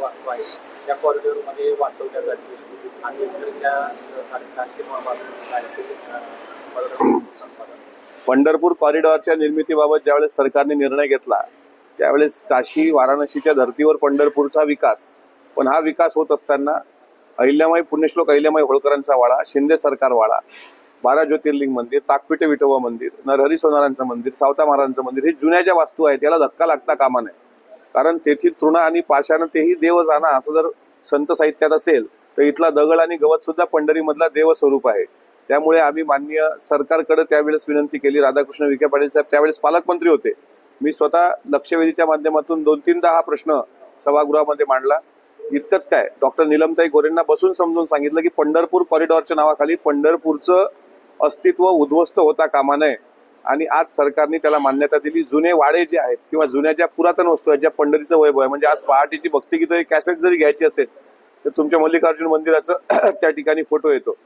वास्तू आहेत त्या कॉरिडॉरमध्ये वाचवल्या जातील आणि साडेसहाशे पंढरपूर कॉरिडॉरच्या निर्मितीबाबत ज्यावेळेस सरकारने निर्णय घेतला त्यावेळेस काशी वाराणसीच्या धर्तीवर पंढरपूरचा विकास. पण हा विकास होत असताना अहिल्यामाई पुण्यश्लोक अहिल्यामाई होळकरांचा वाडा शिंदे सरकार वाडा बारा ज्योतिर्लिंग मंदिर ताकपिटे विठोबा मंदिर नरहरी सोनारांचं मंदिर सावता महाराजांचं मंदिर हे जुन्या ज्या वास्तू आहेत याला धक्का लागता कामा नये. कारण तेथील तृणा आणि पाषाण तेही देव जाणा असं जर संत साहित्यात असेल तर इथला दगड आणि गवत सुद्धा पंढरीमधला देवस्वरूप आहे. त्यामुळे आम्ही माननीय सरकारकडे त्यावेळेस विनंती केली. राधाकृष्ण विखे पाटील साहेब त्यावेळेस पालकमंत्री होते. मी स्वतः लक्षवेधीच्या माध्यमातून दोन तीनदा हा प्रश्न सभागृहामध्ये मांडला. इतकंच काय डॉक्टर निलमताई गोरेंना बसून समजून सांगितलं की पंढरपूर कॉरिडॉरच्या नावाखाली पंढरपूरचं अस्तित्व उद्ध्वस्त होता कामा नये. आणि आज सरकारने त्याला मान्यता दिली. जुने वाडे जे आहेत किंवा जुन्या ज्या पुरातन वस्तू आहेत ज्या पंढरीचं वैभव आहे म्हणजे आज पहाटेची भक्तिगीतं कॅसेट जरी घ्यायची असेल तर तुमच्या मल्लिकार्जुन मंदिराचं त्या ठिकाणी फोटो येतो.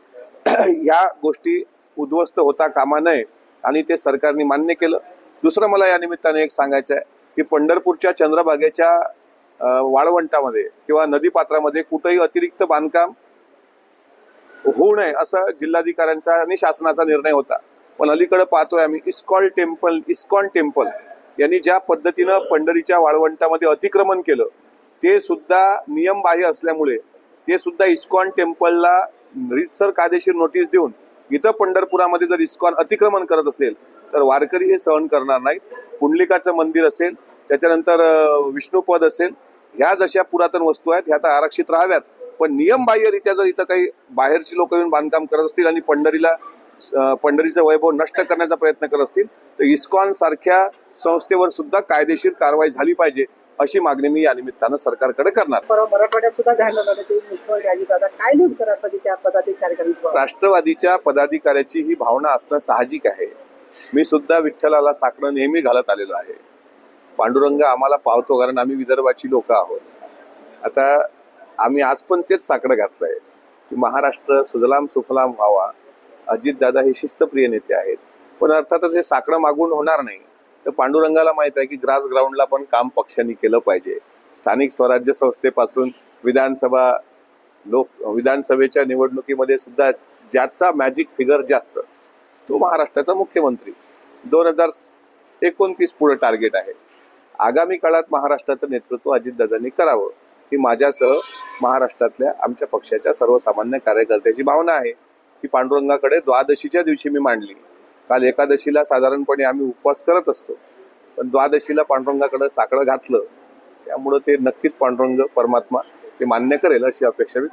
ह्या गोष्टी उद्ध्वस्त होता कामा नये आणि ते सरकारने मान्य केलं. दुसरं मला या निमित्ताने एक सांगायचं आहे की पंढरपूरच्या चंद्रभागेच्या वाळवंटामध्ये किंवा नदीपात्रामध्ये कुठंही अतिरिक्त बांधकाम होऊ नये असं जिल्हाधिकाऱ्यांचा आणि शासनाचा निर्णय होता. पण अलीकडे पाहतोय आम्ही इस्कॉन टेम्पल इस्कॉन टेम्पल यांनी ज्या पद्धतीनं पंढरीच्या वाळवंटामध्ये अतिक्रमण केलं ते सुद्धा नियमबाह्य असल्यामुळे ते सुद्धा इस्कॉन टेम्पलला रितसर कायदेशीर नोटीस देऊन इथं पंढरपुरामध्ये जर इस्कॉन अतिक्रमण करत असेल तर वारकरी हे सहन करणार नाहीत. पुंडलिकाचं मंदिर असेल त्याच्यानंतर विष्णुपद असेल ह्या जशा पुरातन वस्तू आहेत ह्या तर आरक्षित राहाव्यात. पण नियमबाह्यरित्या जर इथं काही बाहेरची लोक येऊन बांधकाम करत असतील आणि पंढरीला पंढरीचं वैभव नष्ट करण्याचा प्रयत्न करत असतील तर इस्कॉन सारख्या संस्थेवर सुद्धा कायदेशीर कारवाई झाली पाहिजे अशी मागणी मी या निमित्तानं सरकारकडे करणार. राष्ट्रवादीच्या पदाधिकाऱ्याची ही भावना असणं साहजिक आहे. मी सुद्धा विठ्ठलाला साकडं नेहमी घालत आलेलो आहे. पांडुरंग आम्हाला पावतो कारण आम्ही विदर्भाची लोक आहोत. आता आम्ही आज पण तेच साकडं घातलंय. की महाराष्ट्र सुजलाम सुफलाम व्हावा. अजितदादा हे शिस्तप्रिय नेते आहेत. पण अर्थातच हे साकडं मागून होणार नाही. तर पांडुरंगाला माहीत आहे की ग्रास ग्राउंडला पण काम पक्षांनी केलं पाहिजे. स्थानिक स्वराज्य संस्थेपासून विधानसभा लोक विधानसभेच्या निवडणुकीमध्ये सुद्धा ज्याचा मॅजिक फिगर जास्त तो महाराष्ट्राचा मुख्यमंत्री. दोन हजार एकोणतीस पुढे टार्गेट आहे. आगामी काळात महाराष्ट्राचं नेतृत्व अजितदादांनी करावं ही माझ्यासह महाराष्ट्रातल्या आमच्या पक्षाच्या सर्वसामान्य कार्यकर्त्याची भावना आहे. ती पांडुरंगाकडे द्वादशीच्या दिवशी मी मांडली. काल एकादशीला साधारणपणे आम्ही उपवास करत असतो. पण द्वादशीला पांडुरंगाकडे साकडं घातलं. त्यामुळं ते नक्कीच पांडुरंग परमात्मा ते मान्य करेल अशी अपेक्षा मी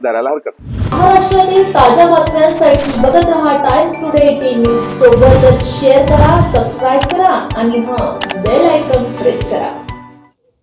धरायला हरकत महाराष्ट्रातील ताज्या बातम्यांसाठी बघत राहा टाइम्स टुडे एटीन न्यूज सोबतच शेअर करा सबस्क्राईब करा आणि हा बेल आयकॉन प्रेस करा.